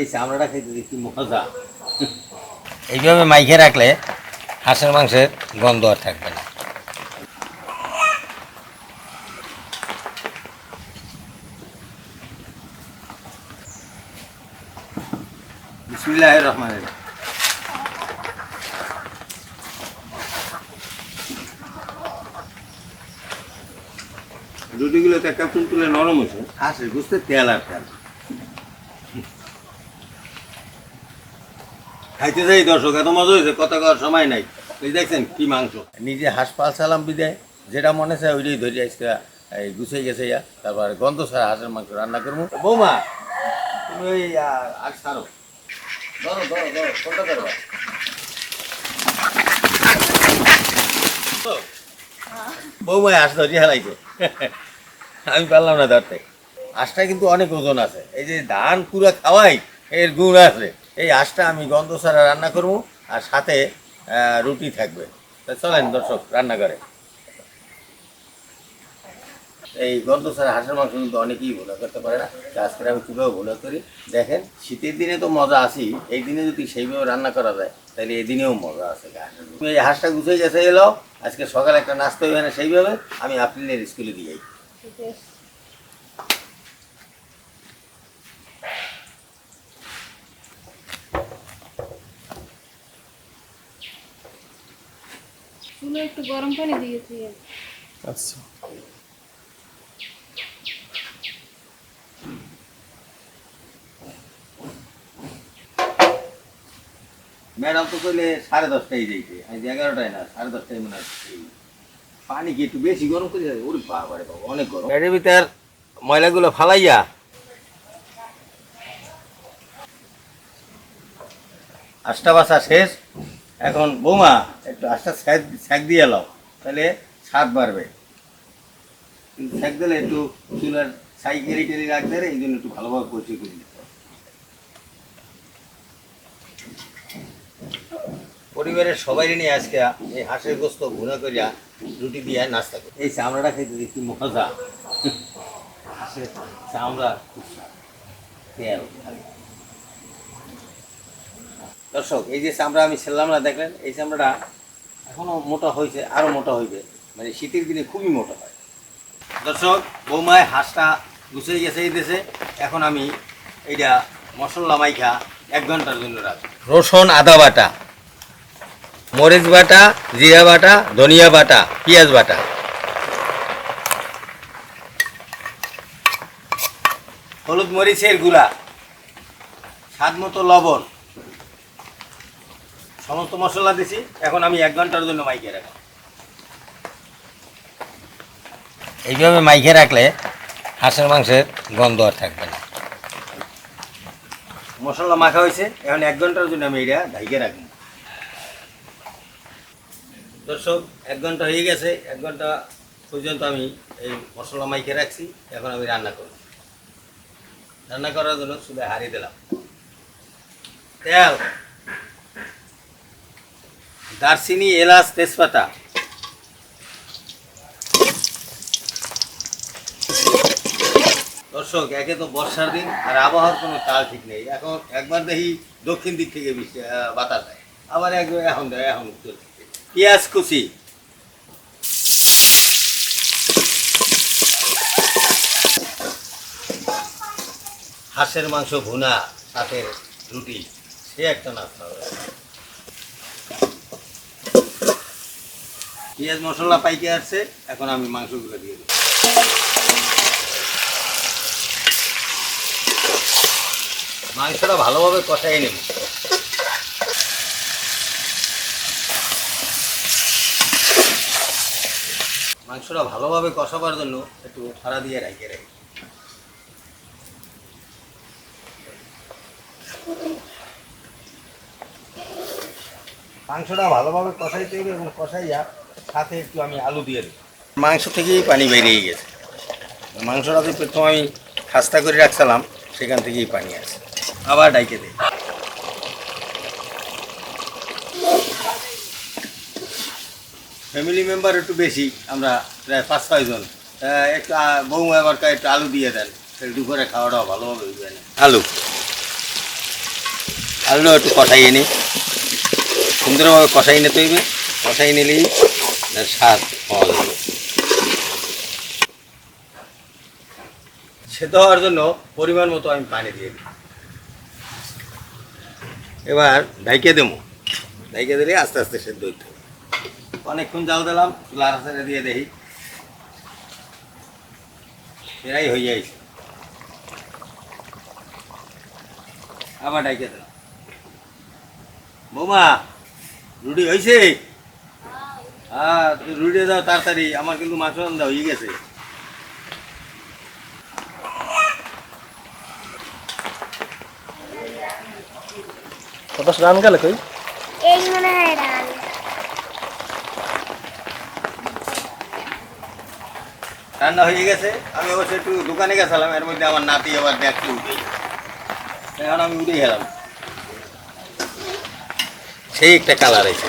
এই চামড়াটা খেতে দেখি মজা। এইভাবে মাইখে রাখলে হাঁসের মাংসের গন্ধ আর থাকবে না। রুটিগুলো তো একটা তুলে নরম হয়েছে। হাঁসের বুঝতে তেল আর তেল। খাইতে যাই দর্শক এত মজা হয়েছে কথা কওয়ার সময় নাই। এই দেখছেন কি মাংস। নিজে হাঁস পালসালাম বিদায় যেটা মনে চায় ওইটাই ধরে আজকে এই গুছিয়ে গেছে ইয়া তারপর গন্ধ ছাড়া হাঁসের মাংস রান্না করব। বৌমা তুমি ওই আর ছাড়ো। ধরো ধরো ধরো কোনটা ধরবা বৌমা হাঁস ধরিয়ে আমি পারলাম না ধরতে। হাঁসটা কিন্তু অনেক ওজন আছে। এই যে ধান পুরো খাওয়াই এর গুণ আছে। এই হাঁসটা আমি গন্ধ ছাড়া রান্না করব, আর সাথে রুটি থাকবে। চলেন দর্শক, রান্না করে। এই গন্ধ ছাড়া হাঁসের মাংস কিন্তু অনেকেই ভুলা করতে পারে না। আজকে আমি কীভাবে ভুলা করি? দেখেন, শীতের দিনে তো মজা আছেই। এই দিনে যদি সেইভাবে রান্না করা যায়, তাহলে এই দিনেও মজা আছে তুমি এই হাঁসটা গুছিয়ে গেছে, এলো। আজকে সকালে একটা নাস্তা হবে না সেইভাবে, আমি আপ্রিলের স্কুলে দিয়ে চুলো একটু গরম পানি দিয়েছি আচ্ছা। ম্যাডাম তো কইলে সাড়ে দশটায় যাইতে আজ এগারোটায় না সাড়ে দশটায় মনে হচ্ছে পানি কি একটু বেশি গরম করে যায় ওরে বাবা রে বাবা অনেক গরম। এর ভিতর ময়লাগুলো ফালাইয়া। আষ্টা বাসা শেষ? এখন বৌমা, একটু আষ্টা স্যাক দিয়ে এলাও তাহলে স্বাদ বাড়বে। কিন্তু স্যাক দিলে একটু চুলার সাই কেরি টেরি রাখতে এই জন্য একটু ভালোভাবে পরিচয় করে পরিবারের সবাই নিয়ে আজকে এই হাঁসের গোস্ত ভুনা করিয়া রুটি দিয়ে নাস্তা করি। এই চামড়াটা খেতে দেখি মজা। হাঁসের চামড়া খুব স্বাদ। দর্শক এই যে চামড়া আমি ছেড়লাম না দেখলেন এই চামড়াটা এখনও মোটা হয়েছে আরও মোটা হইবে। মানে শীতের দিনে খুবই মোটা হয়। দর্শক বৌমায় হাঁসটা গুছিয়ে গেছে এই দেশে। এখন আমি এইটা মশলা মাইখা এক ঘণ্টার জন্য রাখব। রসুন আদা বাটা মরিচ বাটা জিরা বাটা ধনিয়া বাটা পেঁয়াজ বাটা। হলুদ মরিচের গুঁড়া স্বাদ মতো লবণ সমস্ত মশলা দিছি এখন আমি এক ঘণ্টার জন্য মাইকে রাখব। এইভাবে মাইখে রাখলে হাঁসের মাংসের গন্ধ আর থাকবে না। মশলা মাখা হয়েছে এখন এক ঘণ্টার জন্য আমি এটা ঢাইকে রাখব। দর্শক এক ঘণ্টা হয়ে গেছে এক ঘণ্টা পর্যন্ত আমি এই মশলা মাইকে রাখছি এখন আমি রান্না করব। রান্না করার জন্য শুধু হারিয়ে দিলাম। তেল। দারচিনি, এলাচ, তেজপাতা। দর্শক, একে তো বর্ষার দিন, আর আবহাওয়ার কোনো তাল ঠিক নেই। এখন একবার দেখি দক্ষিণ দিক থেকে বাতাস দেয়। আবার একবার এখন দেয়, এখন উত্তর পেঁয়াজ কুচি। হাঁসের মাংস ভুনা সাথে রুটি, সে একটা নাস্তা হবে। পেঁয়াজ মশলা পাইকে আসছে, এখন আমি মাংসগুলো দিয়ে দেবো। মাংসটা ভালোভাবে কষাই নেব। মাংসটা ভালোভাবে কষাবার জন্য একটু ফাড়া দিয়ে রাখি রাখি মাংসটা ভালোভাবে কষাইতে হবে এবং কষাইয়া সাথে একটু আমি আলু দিয়ে দিই মাংস থেকেই পানি বেরিয়ে গেছে। মাংসটা যে প্রথম আমি খাস্তা করে রাখছিলাম সেখান থেকেই পানি আছে আবার ডাইকে দিই। ফ্যামিলি মেম্বার একটু বেশি আমরা প্রায় পাঁচ ছয়জন তা একটু আ- বৌমা একটু আলু দিয়ে দেন। দুপুরে খাওয়াটাও ভালোভাবে হইবে না? আলু। আলু একটু কষাইয়ে নি সুন্দরভাবে কষাই নিতে হইবে। কষাই নিলেই স্বাদ পাওয়া যাবে সেদ্ধ হওয়ার জন্য পরিমাণ মতো আমি পানি দিয়ে দিই। এবার ঢাইকে দেবো। ঢাইকে দিলে আস্তে আস্তে সেদ্ধ হইতে হবে। অনেকক্ষণ জাল দিলাম চুলার হাতে দিয়ে দেখি প্রায় হয়ে যাইছে। আবার ডাইকে দিলাম। বৌমা, রুটি হয়েছে হ্যাঁ রুটি দাও তাড়াতাড়ি আমার কিন্তু মাংস রান্না হয়ে গেছে। কত রান গেল কই? এই মনে হয় রান্না হয়ে গেছে আমি অবশ্য একটু দোকানে গেছিলাম এর মধ্যে আমার নাতি আবার দেখতে উঠে এখন আমি উঠে গেলাম। সেই একটা কালার আছে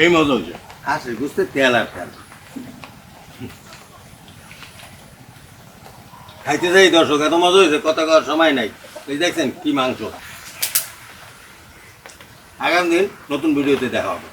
এই মজা হয়েছে। হাসি বুঝতে তেল আর তেল। খাইতে যাই দর্শক, এত মজা হয়েছে, কথা কওয়ার সময় নাই। এই দেখছেন কি মাংস। আগামী দিন নতুন ভিডিওতে দেখা হবে।